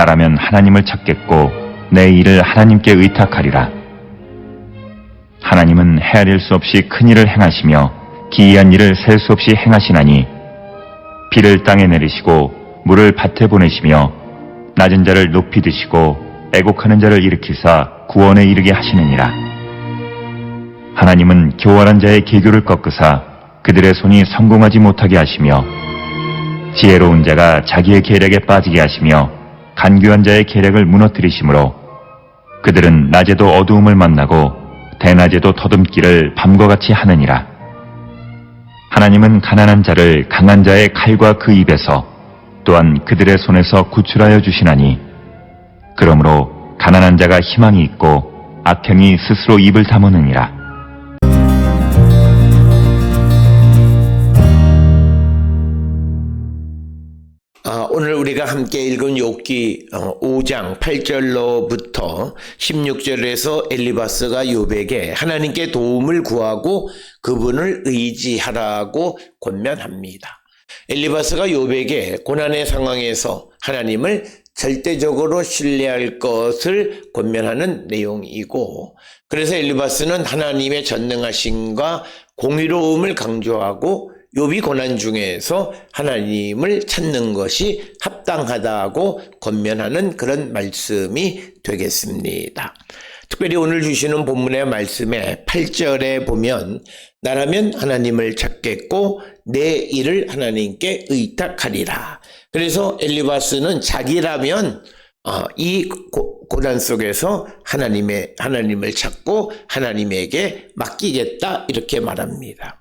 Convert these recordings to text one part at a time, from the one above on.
나라면 하나님을 찾겠고 내 일을 하나님께 의탁하리라. 하나님은 헤아릴 수 없이 큰 일을 행하시며 기이한 일을 셀 수 없이 행하시나니 비를 땅에 내리시고 물을 밭에 보내시며 낮은 자를 높이 드시고 애곡하는 자를 일으키사 구원에 이르게 하시느니라. 하나님은 교활한 자의 계교를 꺾으사 그들의 손이 성공하지 못하게 하시며 지혜로운 자가 자기의 계략에 빠지게 하시며 간교한 자의 계략을 무너뜨리시므로 그들은 낮에도 어두움을 만나고 대낮에도 더듬기를 밤과 같이 하느니라. 하나님은 가난한 자를 강한 자의 칼과 그 입에서 또한 그들의 손에서 구출하여 주시나니 그러므로 가난한 자가 희망이 있고 악행이 스스로 입을 다무느니라. 오늘 우리가 함께 읽은 욥기 5장 8절로부터 16절에서 엘리바스가 욥에게 하나님께 도움을 구하고 그분을 의지하라고 권면합니다. 엘리바스가 욥에게 고난의 상황에서 하나님을 절대적으로 신뢰할 것을 권면하는 내용이고 그래서 엘리바스는 하나님의 전능하심과 공의로움을 강조하고 욥이 고난 중에서 하나님을 찾는 것이 합당하다고 권면하는 그런 말씀이 되겠습니다. 특별히 오늘 주시는 본문의 말씀에 8절에 보면 나라면 하나님을 찾겠고 내 일을 하나님께 의탁하리라. 그래서 엘리바스는 자기라면 어, 이 고, 고난 속에서 하나님의 하나님을 찾고 하나님에게 맡기겠다 이렇게 말합니다.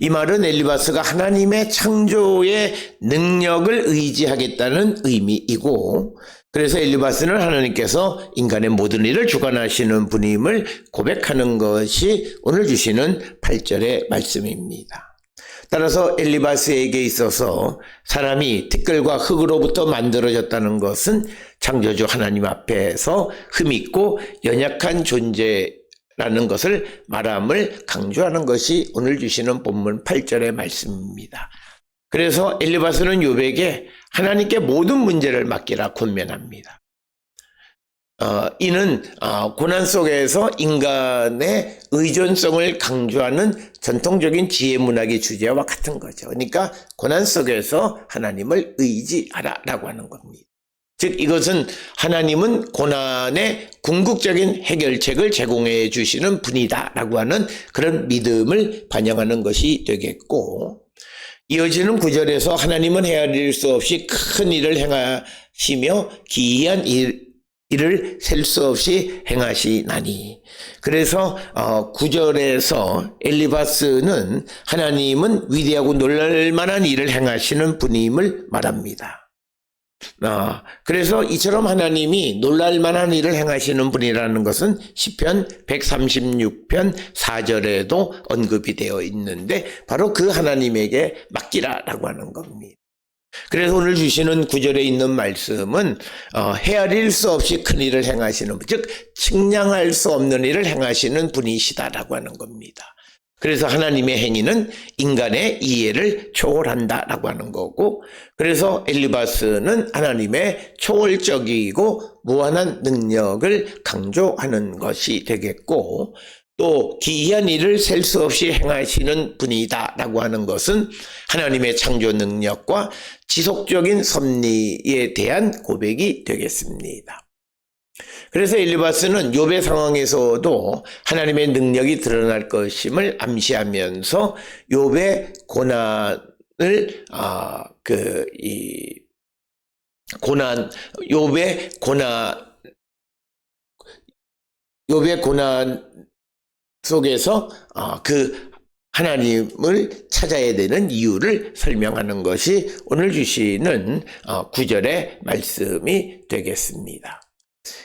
이 말은 엘리바스가 하나님의 창조의 능력을 의지하겠다는 의미이고 그래서 엘리바스는 하나님께서 인간의 모든 일을 주관하시는 분임을 고백하는 것이 오늘 주시는 8절의 말씀입니다. 따라서 엘리바스에게 있어서 사람이 티끌과 흙으로부터 만들어졌다는 것은 창조주 하나님 앞에서 흠있고 연약한 존재 라는 것을 말함을 강조하는 것이 오늘 주시는 본문 8절의 말씀입니다. 그래서 엘리바스는 요백에 하나님께 모든 문제를 맡기라 권면합니다. 어, 이는 어, 고난 속에서 인간의 의존성을 강조하는 전통적인 지혜 문학의 주제와 같은 거죠. 그러니까 고난 속에서 하나님을 의지하라라고 하는 겁니다. 즉 이것은 하나님은 고난의 궁극적인 해결책을 제공해 주시는 분이다라고 하는 그런 믿음을 반영하는 것이 되겠고 이어지는 구절에서 하나님은 헤아릴 수 없이 큰 일을 행하시며 기이한 일, 일을 셀수 없이 행하시나니. 그래서 어, 구절에서 엘리바스는 하나님은 위대하고 놀랄 만한 일을 행하시는 분임을 말합니다. 아, 그래서 이처럼 하나님이 놀랄만한 일을 행하시는 분이라는 것은 시편 136편 4절에도 언급이 되어 있는데 바로 그 하나님에게 맡기라라고 하는 겁니다. 그래서 오늘 주시는 구절에 있는 말씀은 어, 헤아릴 수 없이 큰 일을 행하시는 분, 즉 측량할 수 없는 일을 행하시는 분이시다라고 하는 겁니다. 그래서 하나님의 행위는 인간의 이해를 초월한다라고 하는 거고, 그래서 엘리바스는 하나님의 초월적이고 무한한 능력을 강조하는 것이 되겠고, 또 기이한 일을 셀 수 없이 행하시는 분이다라고 하는 것은 하나님의 창조 능력과 지속적인 섭리에 대한 고백이 되겠습니다. 그래서 엘리바스는 욥의 상황에서도 하나님의 능력이 드러날 것임을 암시하면서 욥의 고난을 아그이 고난 욥의 고난 욥의 고난 속에서 아, 그 하나님을 찾아야 되는 이유를 설명하는 것이 오늘 주시는 어, 구절의 말씀이 되겠습니다.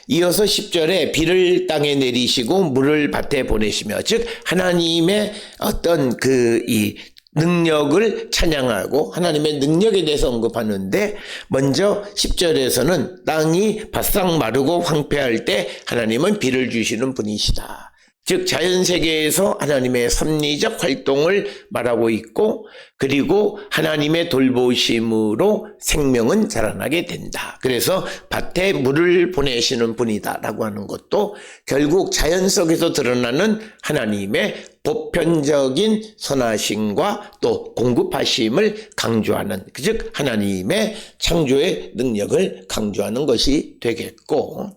이어서 10절에 비를 땅에 내리시고 물을 밭에 보내시며 즉 하나님의 어떤 그 이 능력을 찬양하고 하나님의 능력에 대해서 언급하는데 먼저 10절에서는 땅이 바싹 마르고 황폐할 때 하나님은 비를 주시는 분이시다. 즉 자연 세계에서 하나님의 섭리적 활동을 말하고 있고 그리고 하나님의 돌보심으로 생명은 자라나게 된다. 그래서 밭에 물을 보내시는 분이다라고 하는 것도 결국 자연 속에서 드러나는 하나님의 보편적인 선하심과 또 공급하심을 강조하는 즉 하나님의 창조의 능력을 강조하는 것이 되겠고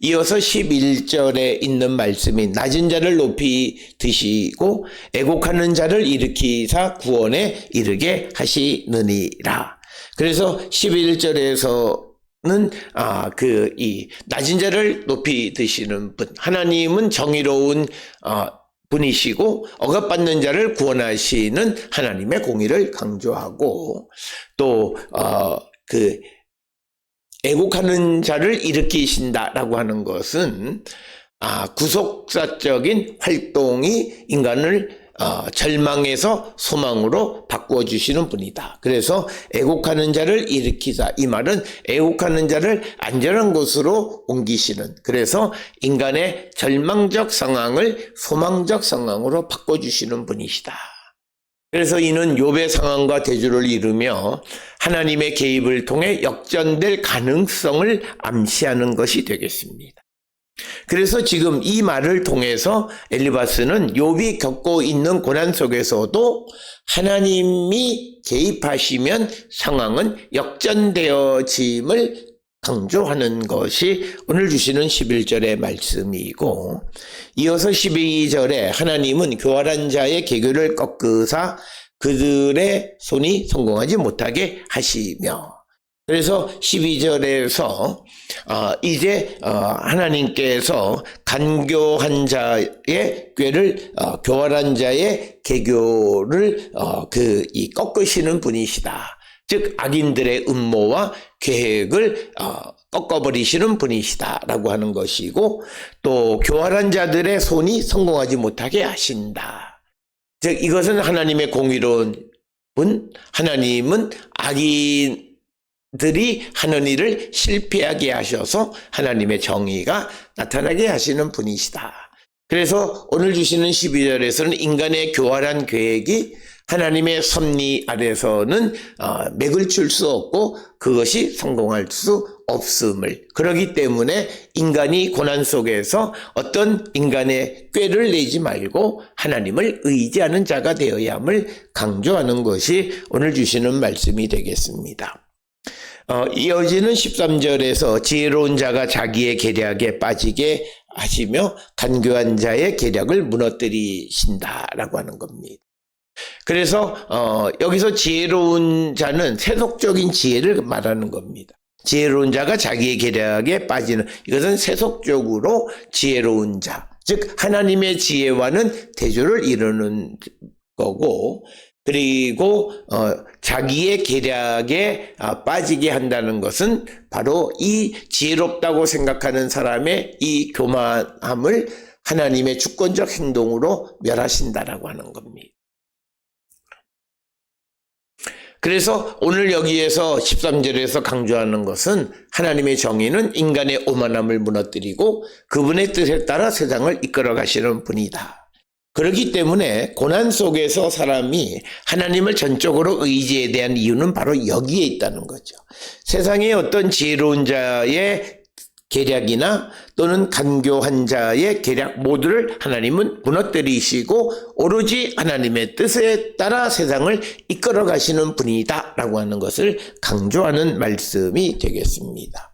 이어서 11절에 있는 말씀이 낮은 자를 높이 드시고 애곡하는 자를 일으키사 구원에 이르게 하시느니라. 그래서 11절에서는 아 그 이 낮은 자를 높이 드시는 분 하나님은 정의로운 아 분이시고 억압받는 자를 구원하시는 하나님의 공의를 강조하고 또어그 애국하는 자를 일으키신다라고 하는 것은 아, 구속사적인 활동이 인간을 어, 절망에서 소망으로 바꿔주시는 분이다. 그래서 애국하는 자를 일으키자. 이 말은 애국하는 자를 안전한 곳으로 옮기시는. 그래서 인간의 절망적 상황을 소망적 상황으로 바꿔 주시는 분이시다. 그래서 이는 욥의 상황과 대조를 이루며 하나님의 개입을 통해 역전될 가능성을 암시하는 것이 되겠습니다. 그래서 지금 이 말을 통해서 엘리바스는 욥이 겪고 있는 고난 속에서도 하나님이 개입하시면 상황은 역전되어짐을 강조하는 것이 오늘 주시는 11절의 말씀이고 이어서 12절에 하나님은 교활한 자의 개교를 꺾으사 그들의 손이 성공하지 못하게 하시며 그래서 12절에서 어, 이제 어, 하나님께서 간교한 자의 꾀를 어, 교활한 자의 개교를 어, 그이 꺾으시는 분이시다. 즉 악인들의 음모와 계획을 어, 꺾어버리시는 분이시다라고 하는 것이고 또 교활한 자들의 손이 성공하지 못하게 하신다. 즉 이것은 하나님의 공의로운 분, 하나님은 악인 들이 하는 일을 실패하게 하셔서 하나님의 정의가 나타나게 하시는 분이시다. 그래서 오늘 주시는 12절에서는 인간의 교활한 계획이 하나님의 섭리 아래서는 어, 맥을 출수 없고 그것이 성공할 수 없음을 그러기 때문에 인간이 고난 속에서 어떤 인간의 꾀를 내지 말고 하나님을 의지하는 자가 되어야 함을 강조하는 것이 오늘 주시는 말씀이 되겠습니다. 어, 이어지는 13절에서 지혜로운 자가 자기의 계략에 빠지게 하시며 간교한 자의 계략을 무너뜨리신다라고 하는 겁니다. 그래서 어, 여기서 지혜로운 자는 세속적인 지혜를 말하는 겁니다. 지혜로운 자가 자기의 계략에 빠지는 이것은 세속적으로 지혜로운 자, 즉 하나님의 지혜와는 대조를 이루는 거고 그리고 어, 자기의 계략에 아, 빠지게 한다는 것은 바로 이 지혜롭다고 생각하는 사람의 이 교만함을 하나님의 주권적 행동으로 멸하신다라고 하는 겁니다. 그래서 오늘 여기에서 13절에서 강조하는 것은 하나님의 정의는 인간의 오만함을 무너뜨리고 그분의 뜻에 따라 세상을 이끌어 가시는 분이다. 그렇기 때문에 고난 속에서 사람이 하나님을 전적으로 의지에 대한 이유는 바로 여기에 있다는 거죠. 세상에 어떤 지혜로운 자의 계략이나 또는 간교한 자의 계략 모두를 하나님은 무너뜨리시고 오로지 하나님의 뜻에 따라 세상을 이끌어 가시는 분이다 라고 하는 것을 강조하는 말씀이 되겠습니다.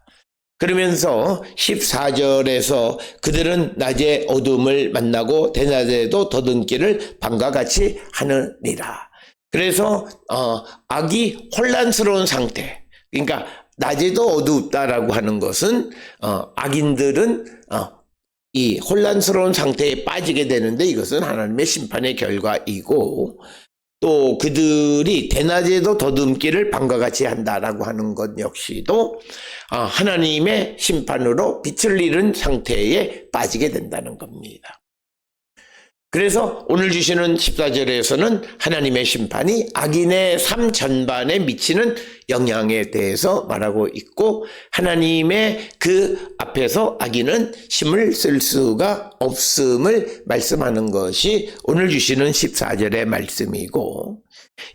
그러면서 14절에서 그들은 낮에 어둠을 만나고 대낮에도 더듬기를 밤과 같이 하느니라. 그래서 어, 악이 혼란스러운 상태. 그러니까 낮에도 어둡다라고 하는 것은 어, 악인들은 어, 이 혼란스러운 상태에 빠지게 되는데 이것은 하나님의 심판의 결과이고 또 그들이 대낮에도 더듬기를 밤과 같이 한다라고 하는 것 역시도 아, 하나님의 심판으로 빛을 잃은 상태에 빠지게 된다는 겁니다. 그래서 오늘 주시는 14절에서는 하나님의 심판이 악인의 삶 전반에 미치는 영향에 대해서 말하고 있고 하나님의 그 앞에서 악인은 힘을 쓸 수가 없음을 말씀하는 것이 오늘 주시는 14절의 말씀이고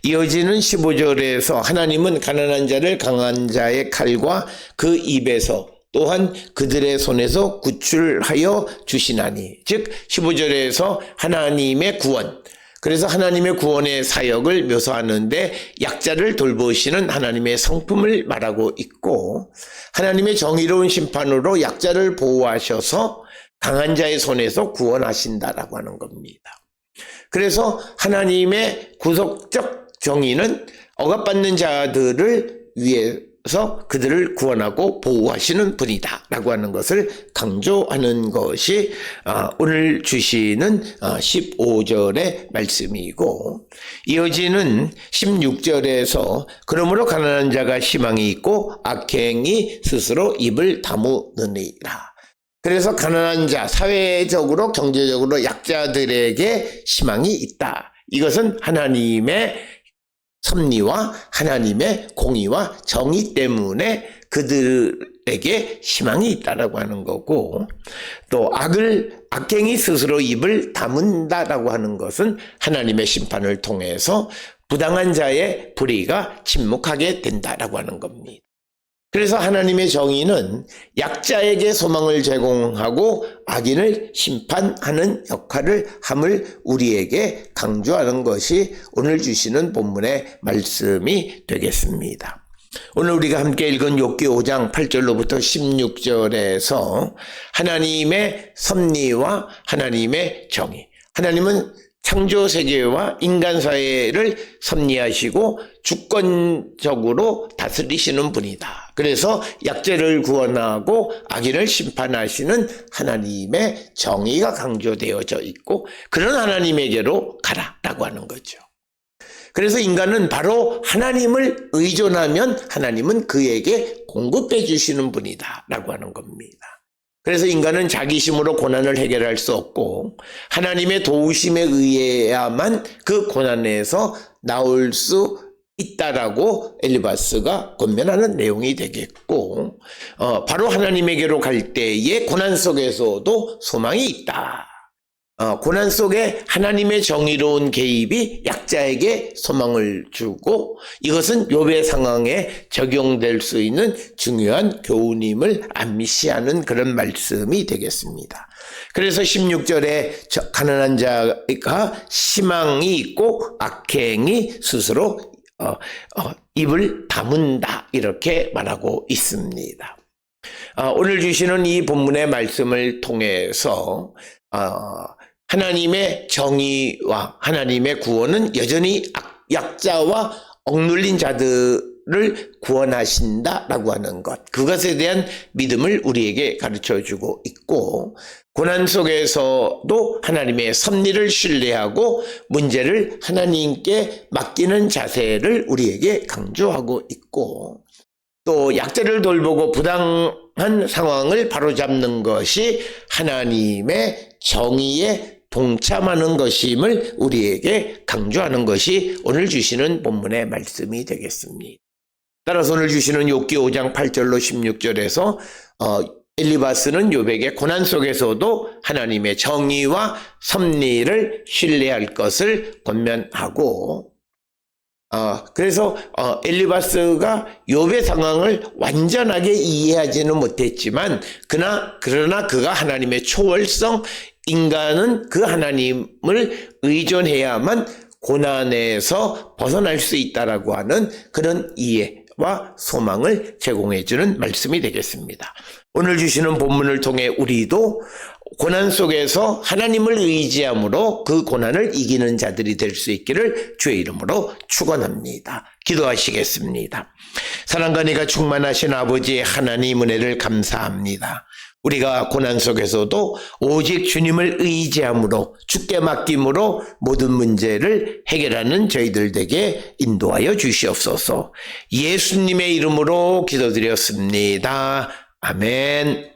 이어지는 15절에서 하나님은 가난한 자를 강한 자의 칼과 그 입에서 또한 그들의 손에서 구출하여 주시나니 즉 15절에서 하나님의 구원 그래서 하나님의 구원의 사역을 묘사하는데 약자를 돌보시는 하나님의 성품을 말하고 있고 하나님의 정의로운 심판으로 약자를 보호하셔서 강한 자의 손에서 구원하신다라고 하는 겁니다. 그래서 하나님의 구속적 정의는 억압받는 자들을 위해 서 그들을 구원하고 보호하시는 분이다라고 하는 것을 강조하는 것이 아, 오늘 주시는 15절의 말씀이고 이어지는 16절에서 그러므로 가난한 자가 희망이 있고 악행이 스스로 입을 다무느니라. 그래서 가난한 자, 사회적으로 경제적으로 약자들에게 희망이 있다. 이것은 하나님의 섭리와 하나님의 공의와 정의 때문에 그들에게 희망이 있다라고 하는 거고 또 악을 악행이 스스로 입을 다문다라고 하는 것은 하나님의 심판을 통해서 부당한 자의 불의가 침묵하게 된다라고 하는 겁니다. 그래서 하나님의 정의는 약자에게 소망을 제공하고 악인을 심판하는 역할을 함을 우리에게 강조하는 것이 오늘 주시는 본문의 말씀이 되겠습니다. 오늘 우리가 함께 읽은 욥기 5장 8절로부터 16절에서 하나님의 섭리와 하나님의 정의. 하나님은 창조 세계와 인간 사회를 섭리하시고 주권적으로 다스리시는 분이다. 그래서 약자를 구원하고 악인을 심판하시는 하나님의 정의가 강조되어져 있고 그런 하나님에게로 가라라고 하는 거죠. 그래서 인간은 바로 하나님을 의존하면 하나님은 그에게 공급해 주시는 분이다라고 하는 겁니다. 그래서 인간은 자기 힘으로 고난을 해결할 수 없고 하나님의 도우심에 의해야만 그 고난에서 나올 수 있다라고 엘리바스가 권면하는 내용이 되겠고 어, 바로 하나님에게로 갈 때의 고난 속에서도 소망이 있다. 어, 고난 속에 하나님의 정의로운 개입이 약자에게 소망을 주고 이것은 욥의 상황에 적용될 수 있는 중요한 교훈임을 암시하는 그런 말씀이 되겠습니다. 그래서 16절에 가난한 자가 희망이 있고 악행이 스스로 어, 어, 입을 다문다 이렇게 말하고 있습니다. 어, 오늘 주시는 이 본문의 말씀을 통해서 어, 하나님의 정의와 하나님의 구원은 여전히 악- 약자와 억눌린 자들을 구원하신다라고 하는 것. 그것에 대한 믿음을 우리에게 가르쳐 주고 있고, 고난 속에서도 하나님의 섭리를 신뢰하고 문제를 하나님께 맡기는 자세를 우리에게 강조하고 있고, 또 약자를 돌보고 부당한 상황을 바로잡는 것이 하나님의 정의에 동참하는 것임을 우리에게 강조하는 것이 오늘 주시는 본문의 말씀이 되겠습니다. 따라서 오늘 주시는 욥기 5장 8절로 16절에서 어, 엘리바스는 욥에게 고난 속에서도 하나님의 정의와 섭리를 신뢰할 것을 권면하고 어, 그래서 어, 엘리바스가 욥의 상황을 완전하게 이해하지는 못했지만 그나 그러나 그가 하나님의 초월성 인간은 그 하나님을 의존해야만 고난에서 벗어날 수 있다라고 하는 그런 이해와 소망을 제공해 주는 말씀이 되겠습니다. 오늘 주시는 본문을 통해 우리도 고난 속에서 하나님을 의지함으로 그 고난을 이기는 자들이 될 수 있기를 주의 이름으로 축원합니다. 기도하시겠습니다. 사랑과 내가 충만하신 아버지 하나님 은혜를 감사합니다. 우리가 고난 속에서도 오직 주님을 의지함으로 주께 맡김으로 모든 문제를 해결하는 저희들 에게 인도하여 주시옵소서. 예수님의 이름으로 기도드렸습니다. 아멘.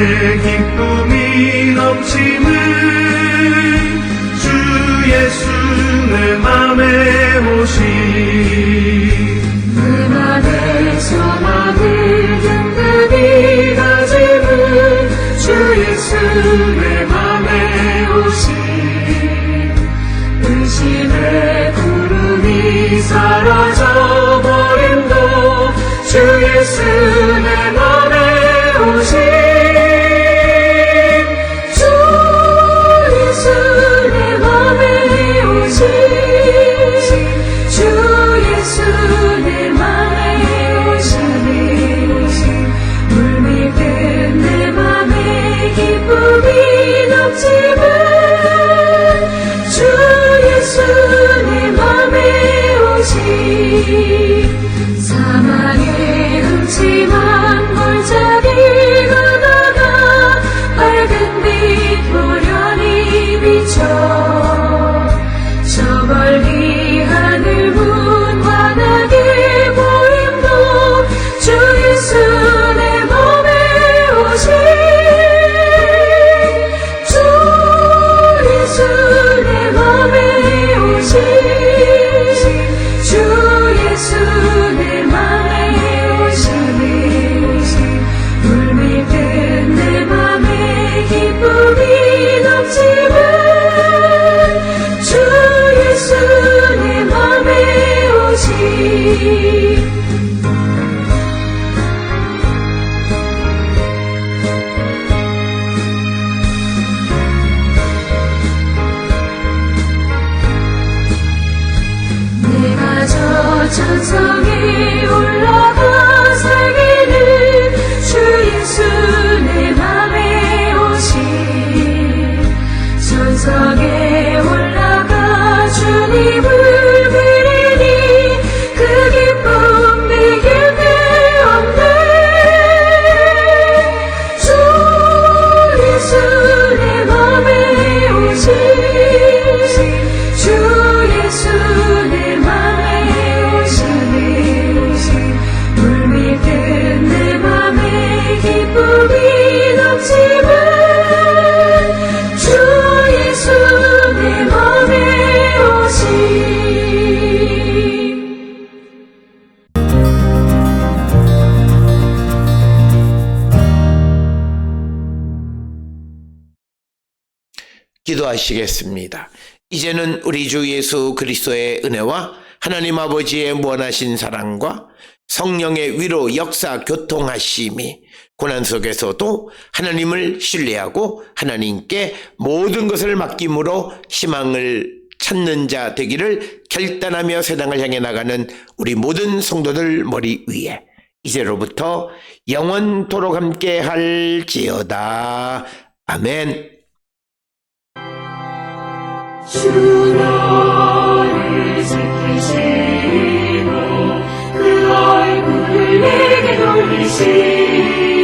기쁨이 넘침을 주 예수 내 맘에 오 기도하시겠습니다. 이제는 우리 주 예수 그리스도의 은혜와 하나님 아버지의 무한하신 사랑과 성령의 위로 역사 교통하심이 고난 속에서도 하나님을 신뢰하고 하나님께 모든 것을 맡김으로 희망을 찾는 자 되기를 결단하며 세상을 향해 나가는 우리 모든 성도들 머리 위에 이제로부터 영원토록 함께 할지어다. 아멘. 주 너를 지키시고 그 얼굴을 내게 돌리시고